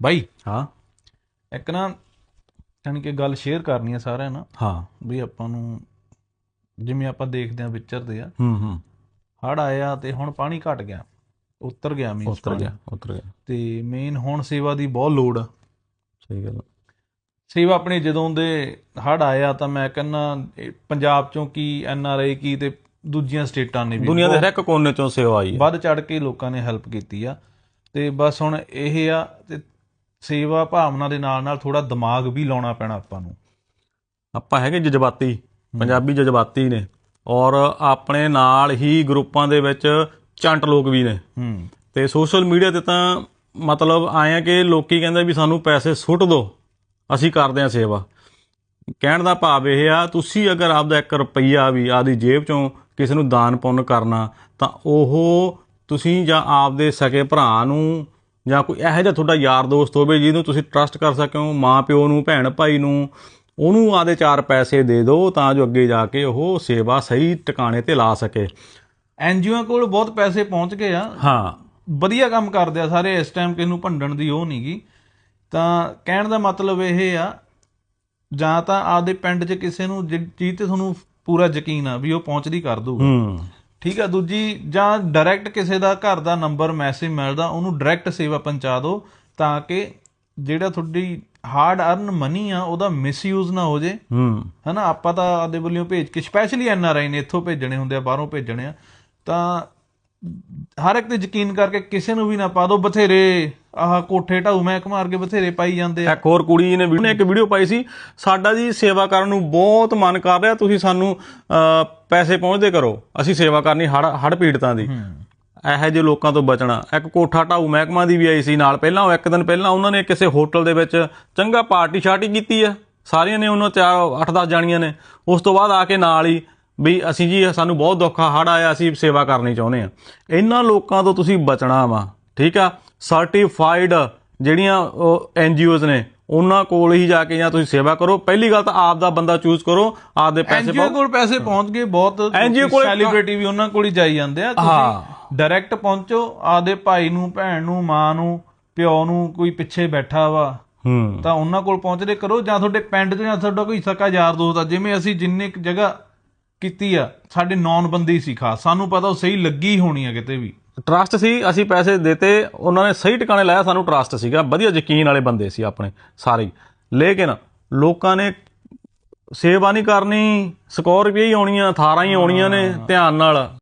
ਬਾਈ ਹਾਂ। ਇੱਕ ਨਾ ਯਾਨੀ ਕਿ ਗੱਲ ਸ਼ੇਅਰ ਕਰਨੀ ਆ ਸਾਰਿਆਂ ਨਾਲ ਹਾਂ। ਵੀ ਆਪਾਂ ਨੂੰ ਜਿਵੇਂ ਆਪਾਂ ਦੇਖਦੇ ਆ ਵਿਚਰਦੇ ਆ। ਹੂੰ ਹੂੰ। ਹੜ ਆਇਆ ਤੇ ਹੁਣ ਪਾਣੀ ਘਟ ਗਿਆ ਉਤਰ ਗਿਆ ਮੀਂਹ ਉਤਰ ਗਿਆ ਉਤਰ ਗਿਆ। ਤੇ ਮੇਨ ਹੁਣ ਸੇਵਾ ਦੀ ਬਹੁਤ ਲੋੜ ਆ। ਸਹੀ ਗੱਲ ਸੇਵਾ ਆਪਣੀ ਜਦੋਂ ਦੇ ਹੜ ਆਇਆ ਤਾਂ ਮੈਂ ਕਹਿੰਨਾ ਪੰਜਾਬ ਚੋਂ ਕੀ ਐਨ ਆਰ ਆਈ ਕੀ ਤੇ ਦੂਜੀਆਂ ਸਟੇਟਾਂ ਨੇ ਵੀ ਦੁਨੀਆ ਦੇ ਹਰ ਇੱਕ ਕੋਨੇ ਚੋਂ ਸੇਵਾ ਆਈ ਹੈ ਵੱਧ ਚੜ ਕੇ ਲੋਕਾਂ ਨੇ ਹੈਲਪ ਕੀਤੀ ਆ। ਤੇ ਬਸ ਹੁਣ ਇਹ ਆ ਤੇ ਸੇਵਾ ਭਾਵਨਾ ਦੇ ਨਾਲ ਨਾਲ ਥੋੜਾ ਦਿਮਾਗ ਵੀ ਲਾਉਣਾ ਪੈਣਾ ਆਪਾਂ ਨੂੰ। ਆਪਾਂ ਹੈਗੇ ਜਜ਼ਬਾਤੀ ਪੰਜਾਬੀ ਜਜ਼ਬਾਤੀ ਨੇ। ਔਰ ਆਪਣੇ ਨਾਲ ਹੀ ਗਰੁੱਪਾਂ ਦੇ ਵਿੱਚ ਚੰਟ ਲੋਕ ਵੀ ਨੇ। ਤੇ ਸੋਸ਼ਲ ਮੀਡੀਆ ਤੇ ਤਾਂ ਮਤਲਬ ਆਏ ਆ ਕਿ ਲੋਕੀ ਕਹਿੰਦੇ ਵੀ ਸਾਨੂੰ ਪੈਸੇ ਸੁੱਟ ਦਿਓ ਅਸੀਂ ਕਰਦੇ ਆ ਸੇਵਾ। ਕਹਿਣ ਦਾ ਭਾਵ ਇਹ ਆ ਤੁਸੀਂ ਅਗਰ ਆਪਦਾ 1 ਰੁਪਈਆ ਵੀ ਆਦੀ ਜੇਬ ਚੋਂ ਕਿਸੇ ਨੂੰ ਦਾਨ ਪੁੰਨ ਕਰਨਾ ਤਾਂ ਉਹ ਤੁਸੀਂ ਜਾਂ ਆਪਦੇ ਸਕੇ ਭਰਾ ਨੂੰ ਜਾਂ ਕੋਈ ਇਹੋ ਜਿਹਾ ਤੁਹਾਡਾ ਯਾਰ ਦੋਸਤ ਹੋਵੇ ਜਿਹਨੂੰ ਤੁਸੀਂ ਟਰਸਟ ਕਰ ਸਕੋ ਮਾਂ ਪਿਓ ਨੂੰ ਭੈਣ ਭਾਈ ਨੂੰ ਉਹਨੂੰ ਆਦੇ ਚਾਰ ਪੈਸੇ ਦੇ ਦਿਓ ਤਾਂ ਜੋ ਅੱਗੇ ਜਾ ਕੇ ਉਹ ਸੇਵਾ ਸਹੀ ਟਿਕਾਣੇ ਤੇ ਲਾ ਸਕੇ। ਐਨਜੀਓ ਕੋਲ ਬਹੁਤ ਪੈਸੇ ਪਹੁੰਚ ਗਏ ਆ। ਹਾਂ। ਵਧੀਆ ਕੰਮ ਕਰਦੇ ਆ ਸਾਰੇ ਇਸ ਟਾਈਮ ਕਿਸ ਨੂੰ ਭੰਡਣ ਦੀ ਉਹ ਨਹੀਂਗੀ ਤਾਂ ਕਹਿਣ ਦਾ ਮਤਲਬ ਇਹ ਆ ਜਾਂ ਤਾਂ ਆਪਦੇ ਪਿੰਡ 'ਚ ਕਿਸੇ ਨੂੰ ਚੀਜ਼ ਤੇ ਤੁਹਾਨੂੰ ਪੂਰਾ ਯਕੀਨ ਆ ਵੀ ਉਹ ਪਹੁੰਚਦੀ ਕਰ ਦੂਗਾ। ਹੂੰ। ਠੀਕ ਆ ਦੂਜੀ ਜਾਂ ਡਾਇਰੈਕਟ ਕਿਸੇ ਦਾ ਘਰ ਦਾ ਨੰਬਰ ਮੈਸੇਜ ਮਿਲਦਾ ਉਹਨੂੰ ਡਾਇਰੈਕਟ ਸੇਵਾ ਪਹੁੰਚਾ ਦਿਓ ਤਾਂ ਕਿ ਜਿਹੜਾ ਤੁਹਾਡੀ ਹਾਰਡ ਅਰਨ ਮਨੀ ਆ ਉਹਦਾ ਮਿਸਯੂਜ਼ ਨਾ ਹੋ ਜੇ। ਹੂੰ। ਹਨਾ ਆਪਾਂ ਤਾਂ ਆਦੇ ਵੱਲੋਂ ਭੇਜ ਕੇ ਸਪੈਸ਼ਲੀ ਐਨ ਆਰ ਆਈ ਨੇ ਇੱਥੋਂ ਭੇਜਣੇ ਹੁੰਦੇ ਆ ਬਾਹਰੋਂ ਭੇਜਣੇ ਆ। ਤਾਂ ਹਰ ਇੱਕ ਤੇ ਯਕੀਨ ਕਰਕੇ ਕਿਸੇ ਨੂੰ ਵੀ ਨਾ ਪਾ ਦਿਓ ਬਥੇਰੇ ਆਹ ਕੋਠੇ ਢਾਉ ਮੈਂ ਮਾਰ ਕੇ ਬਥੇਰੇ ਪਾਈ ਜਾਂਦੇ ਆ। ਇੱਕ ਹੋਰ ਕੁੜੀ ਨੇ ਵੀਡੀਓ ਨੇ ਇੱਕ ਵੀਡੀਓ ਪਾਈ ਸੀ। ਸਾਡਾ ਜੀ ਸੇਵਾ ਕਰਨ ਨੂੰ ਬਹੁਤ ਮਨ ਕਰ ਰਿਹਾ। ਤੁਸੀਂ ਸਾਨੂੰ ਪੈਸੇ ਪਹੁੰਚਦੇ ਕਰੋ। ਅਸੀਂ ਸੇਵਾ ਕਰਨੀ ਹੜ ਹੜ ਪੀੜਤਾਂ ਦੀ। ਇਹੋ ਜਿਹੇ ਲੋਕਾਂ ਤੋਂ ਬਚਣਾ। ਇੱਕ ਕੋਠਾ ਢਾਊ ਮਹਿਕਮਾ ਦੀ ਵੀ ਆਈ ਸੀ ਨਾਲ ਪਹਿਲਾਂ। ਉਹ ਇੱਕ ਦਿਨ ਪਹਿਲਾਂ ਉਹਨਾਂ ਨੇ ਕਿਸੇ ਹੋਟਲ ਦੇ ਵਿੱਚ ਚੰਗਾ ਪਾਰਟੀ ਸ਼ਾਰਟੀ ਕੀਤੀ ਆ। ਸਾਰੀਆਂ ਨੇ ਉਹਨਾਂ ਚਾਰ 8-10 ਜਾਣੀਆਂ ਨੇ। ਉਸ ਤੋਂ ਬਾਅਦ ਆ ਕੇ ਨਾਲ ਹੀ ਵੀ ਅਸੀਂ ਜੀ ਸਾਨੂੰ ਬਹੁਤ ਦੁੱਖ ਆ। ਹੜ ਆਇਆ ਅਸੀਂ ਸੇਵਾ ਕਰਨੀ ਚਾਹੁੰਦੇ ਆ। ਇਹਨਾਂ ਲੋਕਾਂ ਤੋਂ ਤੁਸੀਂ ਬਚਣਾ ਵਾ। ਠੀਕ ਆ? ਸਰਟੀਫਾਈਡ ਜਿਹੜੀਆਂ ਐਨਜੀਓਜ਼ ਨੇ ਉਹਨਾਂ ਕੋਲ ਹੀ ਜਾ ਕੇ ਜਾਂ ਤੁਸੀਂ ਸੇਵਾ ਕਰੋ। ਪਹਿਲੀ ਗੱਲ ਤਾਂ ਆਪ ਦਾ ਬੰਦਾ ਚੂਜ਼ ਕਰੋ ਆਪ ਦੇ ਪੈਸੇ ਐਨਜੀਓ ਕੋਲ ਪੈਸੇ ਪਹੁੰਚ ਗਏ ਬਹੁਤ ਸੈਲੀਬ੍ਰਿਟੀ ਵੀ ਉਹਨਾਂ ਕੋਲ ਹੀ ਜਾਈ ਜਾਂਦੇ ਆ। ਤੁਸੀਂ ਡਾਇਰੈਕਟ ਪਹੁੰਚੋ ਆਦੇ ਭਾਈ ਨੂੰ ਭੈਣ ਨੂੰ ਮਾਂ ਨੂੰ ਪਿਓ ਨੂੰ ਕੋਈ ਪਿੱਛੇ ਬੈਠਾ ਵਾ ਹੂੰ। ਤਾਂ ਉਹਨਾਂ ਕੋਲ ਪਹੁੰਚਦੇ ਕਰੋ ਜਾਂ ਤੁਹਾਡੇ ਪਿੰਡ 'ਚ ਜਾਂ ਤੁਹਾਡਾ ਕੋਈ ਸਕਾ ਯਾਰ ਦੋਸਤ ਆ ਜਿਵੇਂ ਅਸੀਂ ਜਿੰਨੇ ਜਗ੍ਹਾ ਕੀਤੀ ਆ ਸਾਡੇ ਨੌਨ ਬੰਦੀ ਸੀ ਖਾਸ। ਸਾਨੂੰ ਪਤਾ ਉਹ ਸਹੀ ਲੱਗੀ ਹੋਣੀ ਆ ਕਿਤੇ ਵੀ। ਟਰਸਟ ਸੀ ਅਸੀਂ ਪੈਸੇ ਦਿੱਤੇ ਉਹਨਾਂ ਨੇ ਸਹੀ ਟਿਕਾਣੇ ਲਾਇਆ ਸਾਨੂੰ ਟਰਸਟ ਸੀਗਾ। ਵਧੀਆ ਯਕੀਨ ਵਾਲੇ ਬੰਦੇ ਸੀ ਆਪਣੇ ਸਾਰੇ। ਲੇਕਿਨ ਲੋਕਾਂ ਨੇ ਸੇਵਾ ਨਹੀਂ ਕਰਨੀ ਸਕੋਰਪੀਓ ਹੀ ਆਉਣੀਆਂ ਥਾਰਾਂ ਹੀ ਆਉਣੀਆਂ ਨੇ ਧਿਆਨ ਨਾਲ।